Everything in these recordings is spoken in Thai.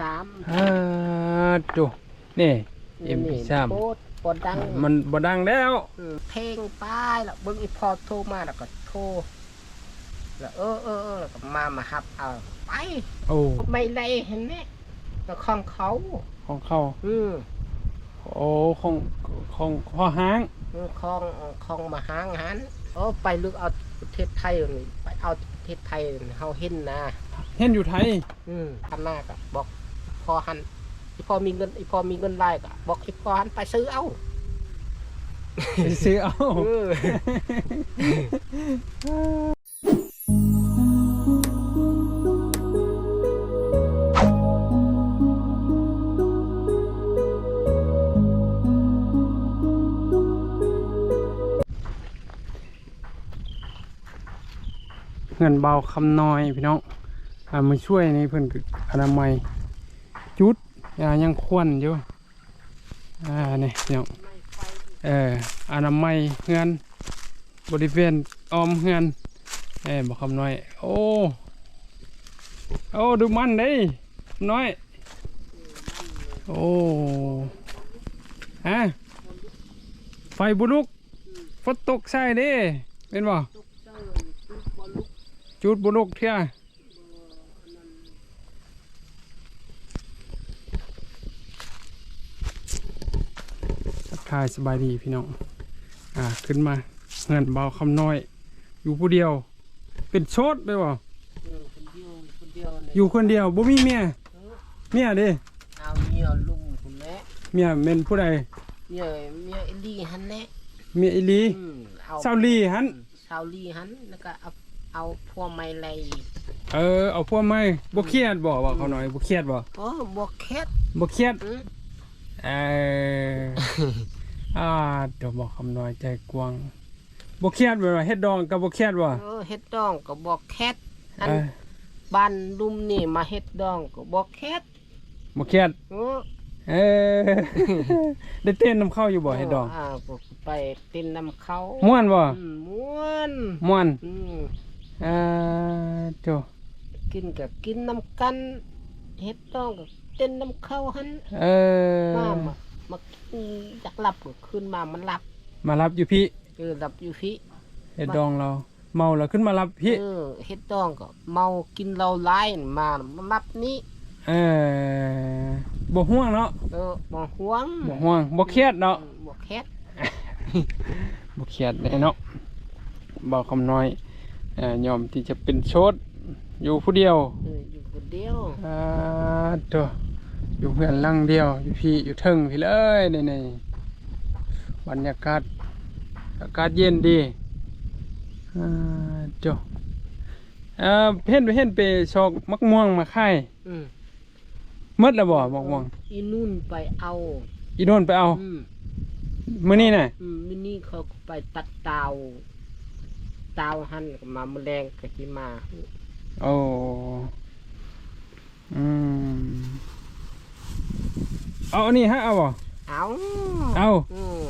สามอ่าดูนี่นี่ MP3 โคตรปวดดังมันบ่ดังแล้วอืมเพลงป้ายแล้วเบิ่งอีพอโทรมาแล้วก็โทรแล้วเออเออเออแล้วก็มามาฮับเอาไปโอ้ไม่ได้เห็นไหมก็ของเขาของเขาอืมโอ้ของของพ่อห้างของของมาหางหันโอ้ไปลึกเอาประเทศไทยนี่ไปเอาประเทศไทยนี่เฮาเห็นนะ เห็นอยู่ไทย อืมทำหน้าก็บอกพ อหันอีพอมีเงินอีพอมีเงินไล่ก็บอกอีพอหันไปซื้อเอาไปซื้อเอาเออเงินเบาคำน้อยพี่น้องอ่ามาช่วยในเพิ่นก็อนามัย จุดอ่ายังควนอยู่อ่านี่พี่น้องเอออนามัยเฮือน บริเวณออมเฮือนเออบอกคำน้อย โอ้โอ้ดูมันเด้น้อย โอ้ฮะไฟบุลุกฝนตกใช่เด้เป็นบ่จุดบุลุกเที่ย ทักทายสบายดีพี่น้อง อ่าขึ้นมาเงินเบาคำน้อย อยู่ผู้เดียว เป็นโชดเลยบ่คนเดียวคนเดียวเนี่ยอยู่คนเดียวบ่มีเมียเมียเด้เอาเมียลุงคนแม่เมียเป็นผู้ใดเมียเมียเอลี่หันแน่เมียอีหลีอืมเอาเซาลีหันชาวลีหันแล้วก็เอาเอาพวกไม้ไล่เออเอาพวกไม้บ่เครียดบ่ว่าเขาหน่อยบ่เครียดบ่โอ้บวกแคทบ่เครียดอืมเออ อ่าเดี๋ยวบอกคำน้อยใจกว้างบ่เครียดบ่ว่าเฮ็ดดองกับบ่เครียดบ่เออเฮ็ดดองก็บอกแคทอันเออบ้านลุมนี่มาเฮ็ดดองก็บอกแคทบ่เครียดเออเออ ได้เต้นน้ำเข้าอยู่บ่เฮ็ดดองอ่าก็ไปเต้นน้ำเขาม่วนบ่อืมม่วนม่วนอืมเอ่อโจกินก็กินน้ำกันเฮ็ดดองก็เต้นน้ำเขาหันเออมามา มากินอยากหลับก็ขึ้นมามันหลับ มารับอยู่พี่เออหลับอยู่พี่เฮ็ดดองเรา เมาแล้วขึ้นมารับพี่ เออเฮ็ดดองก็ เมากินเหล้าหลายมามารับนี้เออบ่ห่วงเนาะเออบ่ห่วงบ่ห่วงบ่เครียดเนาะบ่แคทบ่เครียดแน่เนาะบ่คำน้อยเอ่อยอมที่จะเป็นโชดอยู่ผู้เดียวเอออยู่คนเดียวอ่าตัว อยู่เพื่อนหลังเดียวอยู่พี่อยู่เทึงพี่เลยนี่นี่บรรยากาศอากาศเย็นดีอ่าตัวอ่าเห็นไปเห็นไปชอกมักม่วงมาค่ายอืมหมดแล้วบ่มักม่วงอีนุ่นไปเอาอีโดนไปเอาอืมมื้อนี้น่ะอืมมินี่เขาก็ไปตัดเตาเตาหันก็มาแมลงก็สิมา โอ้อืม เอาอันนี้ฮะเอาบ่เอาเอาอืม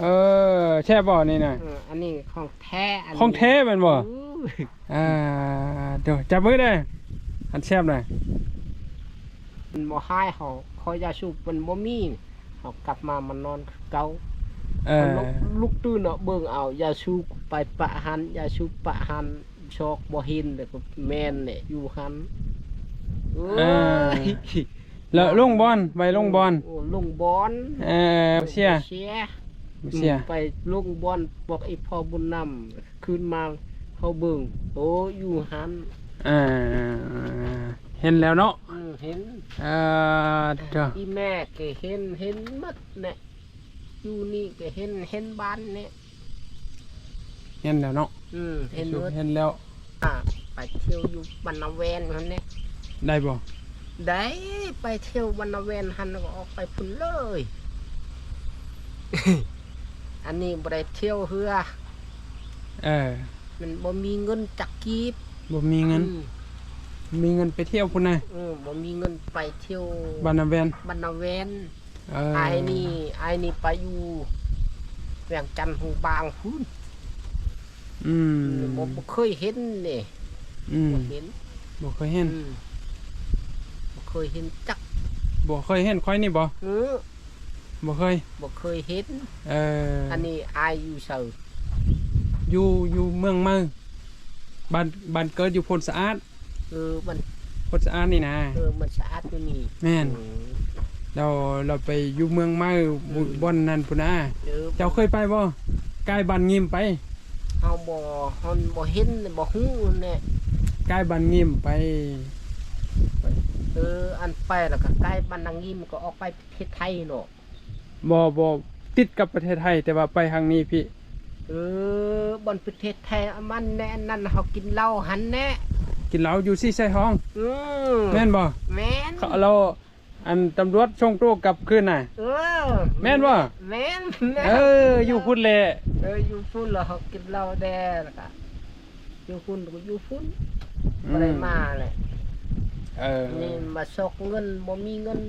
เออแช่บ่นี่น่ะเอออันนี้ของแท้อันนี้ของแท้แม่นบ่อู้ยอ่าเดี๋ยวจับมือได้อันแซบหน่อยมันบ่ให้เขาเขายาสูบมันบ่มีเขากลับมามันนอนคือเก่าเออลุกลุกตื่นเนาะเบิ่งเอายาสูบไปปะหันยาสูบปะหันชอกบ่เห็นแต่ก็แม่นเนี่ยอยู่หันเอ้ย แล้วลงบอลไปลงบอลโอ้ลงบอลเออเชียเชียเชียไปลงบอลบอกไอ้พ่อบุญนำขึ้นมาเขาเบิ่งโอ้อยู่หันอ่าเห็นแล้วเนาะอืมเห็นเออเดี๋ยวอีแม่ก็เห็นเห็นหมดเนี่ยอยู่นี่ก็เห็นเห็นบ้านเนี่ยเห็นแล้วเนาะอืมเห็นหมดเห็นแล้วอ่าไปเที่ยวอยู่บรรณเวนหันเนี่ยได้บ่ ได้ไปเที่ยวบรรณเวนหันแล้วก็ออกไปพุ่นเลย อันนี้บ่ได้เที่ยวเฮือ เออ มันบ่มีเงินจักกีบบ่มีเงิน อืมมีเงินไปเที่ยวพุ่นน่ะเออบ่มีเงินไปเที่ยวบานาแวนบรรณเวนเออไอ้นี่ไอ้นี่ไปอยู่เวียงจันทน์หูบางพุ่นอืมบ่บ่เคยเห็นนี่อืมบ่เห็นบ่เคยเห็นอืมบ่ เคเคยเห็นจักบ่เคยเห็นค่อยนี่บ่เออบ่เคยบ่เคยเห็น เอออันนี้อายอยู่เซาอยู่อยู่เมืองเมืองบ้านบ้านเกิดอยู่พลสะอาดเออมันพลสะอาดนี่นะ เออมันสะอาดอยู่นี่แม่นอืมเราเราไปอยู่เมืองเมืองบุบ่อนนั่นพุ่นนะเออเจ้าเคยไปบ่ใกล้บ้านงิมไปเฮาบ่เฮาบ่เห็นบ่ฮู้แน่ใกล้บ้านงิมไปเออ อันไปแล้วก็ใกล้บ้านนางยิ้มก็ออกไปประเทศไทยเนาะบ่บ่ติดกับประเทศไทย แต่ว่าไปทางนี้พี่ เออบนประเทศไทยอะมันแน่นั่นเฮากินเหล้าหันแน่กินเหล้าอยู่ซี่ไส้ห้อง อืมแม่นบ่แม่นเขาเราอันตำรวจส่งตัวกลับคืนน่ะ เออแม่นบ่แม่นแม่นเออ อยู่พุ่นแหละเอออยู่ฟุ้นแล้วเฮากินเหล้าแด่แล้วก็อยู่ฟุ้นก็อยู่ฟุ้นบ่ได้มาเลย เออนี่มาซอกเงินบ่มีเงิน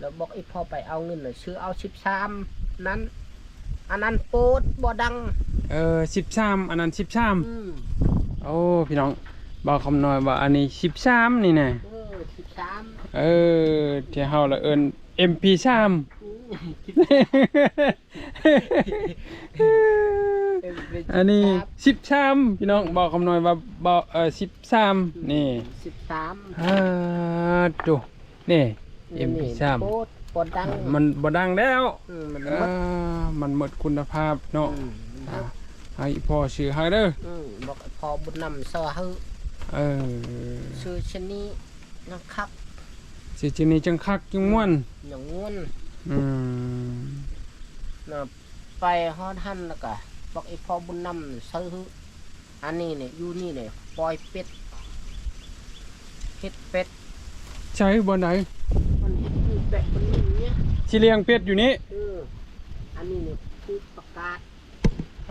แล้วบอกไอ้พ่อไปเอาเงินน่ะซื้อเอา13นั้น อันนั้นโปดบ่ดัง เออ13อันนั้น13อืมโอ้พี่น้องบอกคำน้อยว่าอันนี้13นี่น่ะเออ13เออที่เฮาละเอิ้น MP3 อืม อันนี้13พี่น้องบอกคำน้อยว่าบอกเออ13นี่สิบสามอ่าดูนี่ MP3 โคตรปดดังมันบ่ดังแล้วอืมมันเอหมดอมันหมดคุณภาพเนาะอืมอ่าให้พ่อชื่อให้เด้ออืมบอกพอบุญนำซอเฮอเออชื่อชะนี้นะครับสิจินี่จังคักจังม่วนอย่างงวนอืม นะไปฮอดหันแล้วก็บอกไอ้พอบุญนำซื้ออันนี้เนี่ยอยู่นี่เนี่ยปล่อยเป็ดเฮ็ดเป็ดใช้บ่ไหนมันเฮ็ดอยู่แบบมันนี่เนี่ยสิเลี้ยงเป็ดอยู่นี่เอออันนี้เนี่ยผู้ประกาศ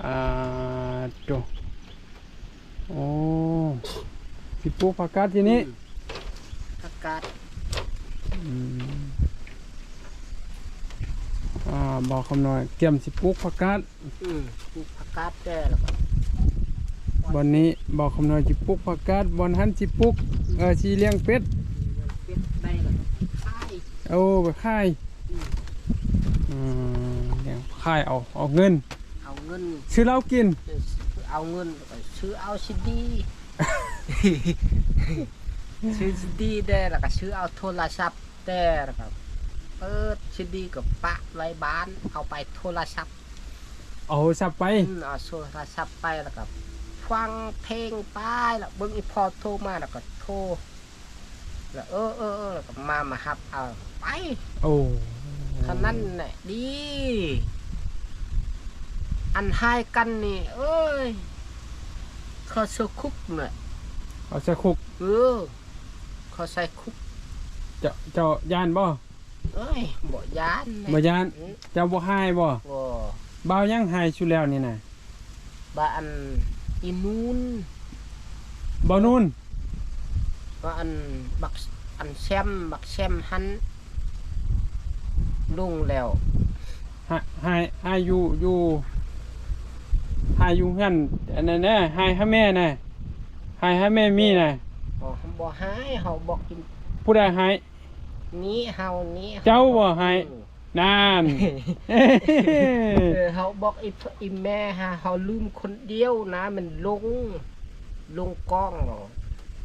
อ่าดูโอ้สิปลูกผักกาดที่นี่อืมประกาศอืม อ่าบอกคำหน่อยเกี่ยมสิปลูกผักกาดอืมผู้ประกาศแก่แล้วก็วันนี้บอกคำหน่อยสิปลูกผักกาดบอนหันสิปลูกเออสิเลี้ยงเป็ดเป็ดได้แล้วก็ขายเอาไปค่ายอืมเลี้ยงค่ายเอาเอาเงิน เอาเงิน ซื้อเหล้ากิน เอาเงินแล้วก็ซื้อเอาซิดี ซื้อซิดีได้แล้วก็ซื้อเอาโทรศัพท์ได้แล้วก็เปิด ซิดีกับปะไว้บ้าน เอาไปโทรศัพท์เอาสับไป อืมเอาโทรศัพท์ไปแล้วก็ฟังเพลงไปแล้วเบิ่งอีพอโทรมาแล้วก็โทรแล้วเออเออเออแล้วก็มามาฮับเอาไปโอ้เท่านั้นแหละดี อันให้กันนี่ เอ้ยเขาใส่คุกเนี่ยเอาจะคุกเออเขาใส่คุก เจ้าเจ้าย่านบ่ เอ้ยบ่ยานแน่บ่ย่านอืมเจ้าบ่หายบ่บ่บ่าวยังหายชุแล้วนี่น่ะบ่อันอีนูนบ่นู่นบ่อันบักอันแซมบักแซมหันลุงแล้วหาหายหายอยู่อยู่หายอยู่หั่นอันนั้นน่ะหายหาแม่น่ะหายหาแม่มีน่ะบ่บ่หายเฮาบอกกินผู้ใดหาย นี้เฮานี้เจ้าบ่หายอืมนานเออเขาบอกไอ้พอีแม่ฮะเขาลืมคนเดียวนะ มันลง ลงกล้องเหรอ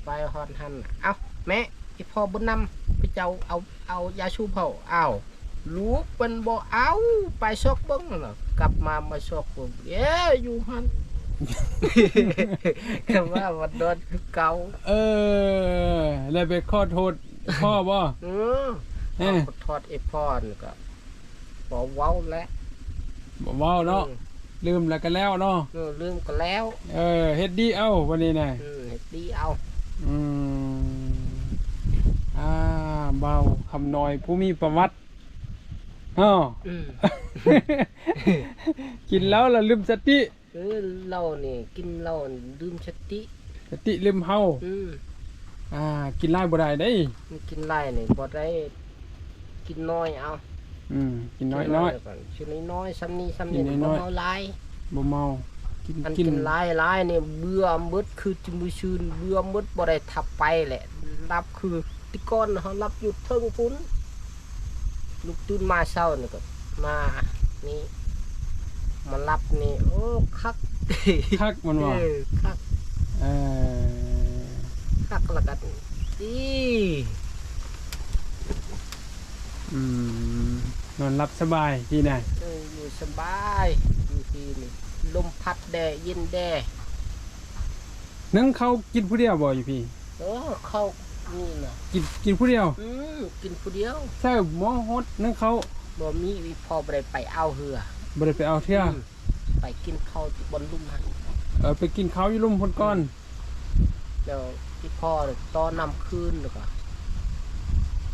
ไปฮอนหันเอาแม่ไอ้พ่อบุญนำไปเจ้าเอาเอายาชูเผาเอาลูกเป็นบ่เอาไปซอกเบิ้งเหรอกลับมามาซอกเบิ้งเอ้ยอยู่หันก็ว่าวันโดนคือเก่าเออแล้วไปขอโทษ พ่อบ่เออเอ้ยขอโทอดไอ้พ่อนี่ก็บ่เว้าแล้วบ่เว้าเนาะลืมแล้วก็แล้วเนาะเออลืมก็แล้ว เออเฮ็ดดีเอ้าวันนี้น่ะเออเฮ็ดดีเอา อืมอ่าเบาคำน้อยผู้มีประวัติอ้ออืมกินแล้วละลืมสติเออเราเนี่ยกินเรานี่ลืมสติ สติลืมเฮาอืม อ่า กินหลายบ่ได้เด้ มันกินไรเนี่ยบ่ได้กินน้อยเอาอืมกินน้อยน้อยกิก่ชิ้นน้อยๆซ้ำนี้ซ้ำกินี้นน้บ่อยๆ เมาหลายบ่เมา กินอันกิกินนหลายหลายเนี่ยเบื่อหมดคือจะมือชื่นเบื่อหมดบ่ได้ทับไปแหละรับคือที่ก่อนเขารับอยู่เทิงพุ่นลูกตื่นมาเช้านี่ก็มานี่มารับนี่โอ้คักคักมันบ่เออคัก เออ คักละกันดีอืมนอนรับสบายที่ไหนเอออยู่สบายอยู่ที่นี่ลมพัดแดดเย็นแดดนั่งเขากินผู้เดียวบ่อยู่พี่ เออเข้านี่นะกินกินผู้เดียวอืมกินผู้เดียวใช่หมอฮดนั่งเขาบ่มีวิพอบ่ได้ไปเอาเหือบ่ได้ไปเอาเที่ยอืมไปกินข้าวที่บนลุ่มหันเออไปกินข้าวอยู่ลุมพนก้อน แล้วที่พ่อตอนนำคืนแล้วก็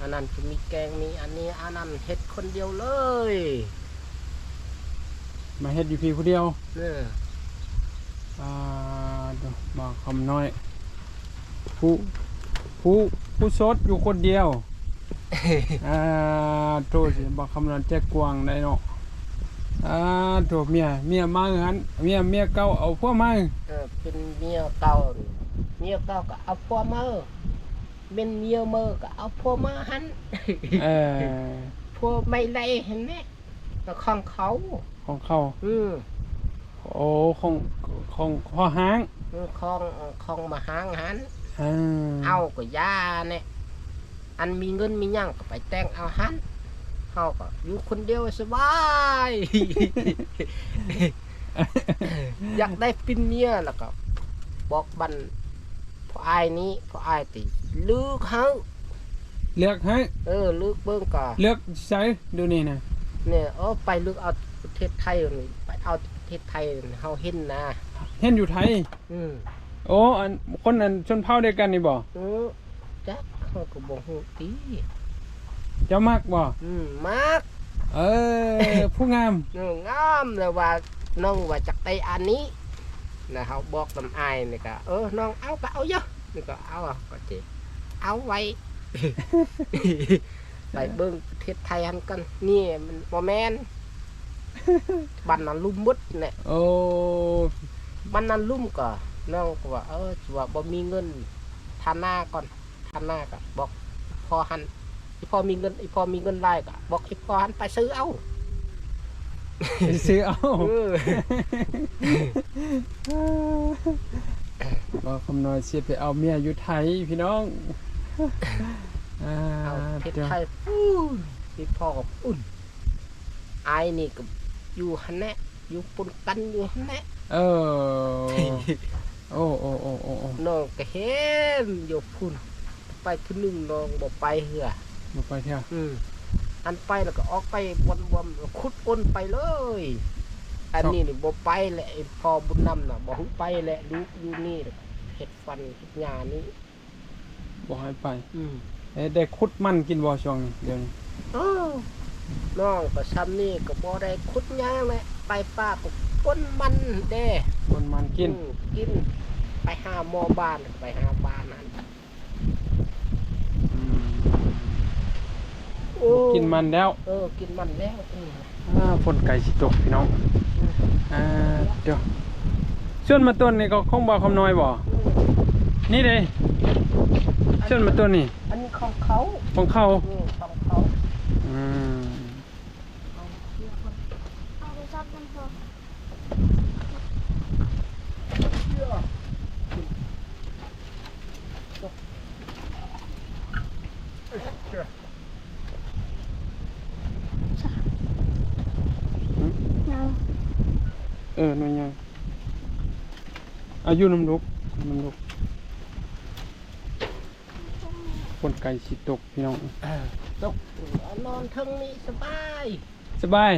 อันนั้นจะมีแกงมีอันนี้อันนั้นเฮ็ดคนเดียวเลย มาเฮ็ดอยู่พี่ผู้เดียวเนี่ยอ่าเดี๋ยวบอกคำน้อย ผู้ผู้ผู้โสดอยู่คนเดียวอ่าโตสิบอกคำนั้นแจ๊กกวางได้เนาะอ่าโตเมียเมียมาหันเมียเมียเก่าเอาพวกมาเออเป็นเมียเก่า นี่เมียเก่าก็เอาพ่อมาเป็นเมียเมอก็เอาพ่อมาหันเออพ่อไม่ไล่เห็นไหมก็ของเขาของเขาอืมโอ้ของของข้อห้างของของมาหางหันอ่าเอาก็ยาเนี่ยอันมีเงินมีหยังก็ไปแต่งเอาหันเฮาก็อยู่คนเดียวสบาย อยากได้ปินเมียแล้วก็ บอกบัน พออายนี้พออายติลึกเฮาเลือกให้เออลึกเบิ่งก็เลือกใช้ดูนี่นะเนี่ยเออไปลึกเอาประเทศไทยนี่ไปเอาประเทศไทยนี่เฮาเห็นนะ เห็นอยู่ไทย อืมโอ้อันคนนั้นชนเผ่าเดียวกันนี่บ่เออจักเฮาก็บ่ฮู้ติเจ้ามักบ่อืมมากเออ ผู้งามเอองามเลยว่าน้องว่าจักได้อันนี้ นะเขาบอกลำอายนี่ก็เออน้องเอาก็เอาเยอะนี่ก็เอาอะก็เจเอาไว้ไปเบิ่งประเทศไทยหันกันนี่มันบ่แมนบันนั้นลุ่มมุดเนี่ยโอ้บันนั้นลุ่มก็น้องก็ว่าเออว่าบ่มีเงินทาหน้าก่อนทาหน้าก็บอกพอหันอีพอมีเงินอีพอมีเงินไล่ก็บอกอีพอหันไปซื้อเอา ไปซื้อเอาเออบ่คำน้อยสิไปเอาเมียอยู่ไทยพี่น้องอ่าเอาเพชรเดี๋ยวไทยปูนพี่พ่อกับอุ่นไอ้นี่ก็อยู่ฮันแนะอยู่ปนกันอยู่ฮันแนะเออโอ้โอ้โอ้โอ้โอ้น้องก็เห็นอยู่พุ่นไปทีหนึงน้องบ่ไปเหือมาไปเที่ยวอืม อันไปแล้วก็ออกไปวนวนๆขุดก้นไปเลย อันนี้นี่บ่ไปแหละไอ้พ่อบุญนำน่ะบ่ฮู้ไปแหละลูกอยู่นี่เฮ็ดฟันเฮ็ดหญ้านี่บ่ให้ไป อืมเอ้ยได้ขุดมันกินบ่ช่วงนี้เดี๋ยวนี้เออน้องก็ซ้ำนี่ก็บ่ได้ขุดหญ้าแหละไปป้าก็ก้นมันเด้คนมันกิน อืมกิน ไปหาหมอบ้าน ไปหาบ้านนั่น อืม โอ้ กินมันแล้วเออกินมันแล้วอืมอ่าฝนไก่สิตกพี่น้องอ่าเดี๋ยวส่วนมาต้นนี่ก็คงบ่คำน้อยบ่นี่เด้ส่วนมาต้นนี่อันนี้ของเขาของเขาอืมของเขา อืม เอาไปซับกันพอ เอา เออหน่วยยังอายุน้ำลุกน้ำลุกฝนไก่สิตกพี่น้องเออตกนอนเทั้งนี้สบายสบาย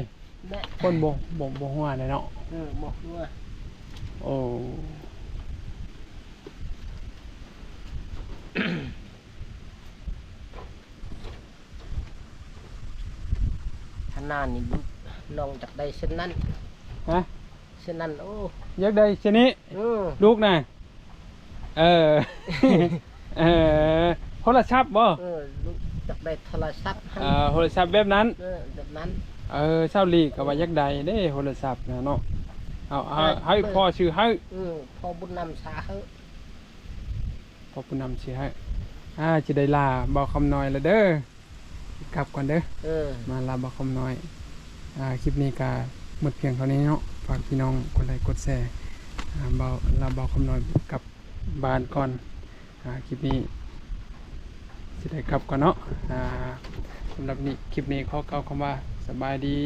แม่คนบ่บ่บ่หัวเลยเนาะเออบอกด้วยโอ้ขนาดนี้ลูกน้องจากได้เช่นนั้นฮะ เช่นนั้นโอ้อยากได้ชนิดเออลูกน่ะเออ เออโทรศัพท์บ่เออลูกจากได้โทรศัพท์ให้เอ่อโทรศัพท์แบบนั้น เออแบบนั้น เออเช้าลีก็ว่าอยากได้เด้โทรศัพท์นะเนาะเอาเอาให้พ่อชื่อให้เออพอบุญนำสาเฮอพ่อผู้นำชื่อให้อ่าจะได้ลาเบาคำน้อยแล้วเด้อกลับก่อนเด้อ เออ มาลาเบาคำน้อย อ่า คลิปนี้ก็ หมดเพียงเท่านี้เนาะฝากพี่น้องกดไลค์กดแชร์เบาเบาเบาคำนอยกับบานก่อนอคลิปนี้สิได้กลับก่อนเนาะสำหรับนี้คลิปนี้ขอเก่าคำว่าสบายดี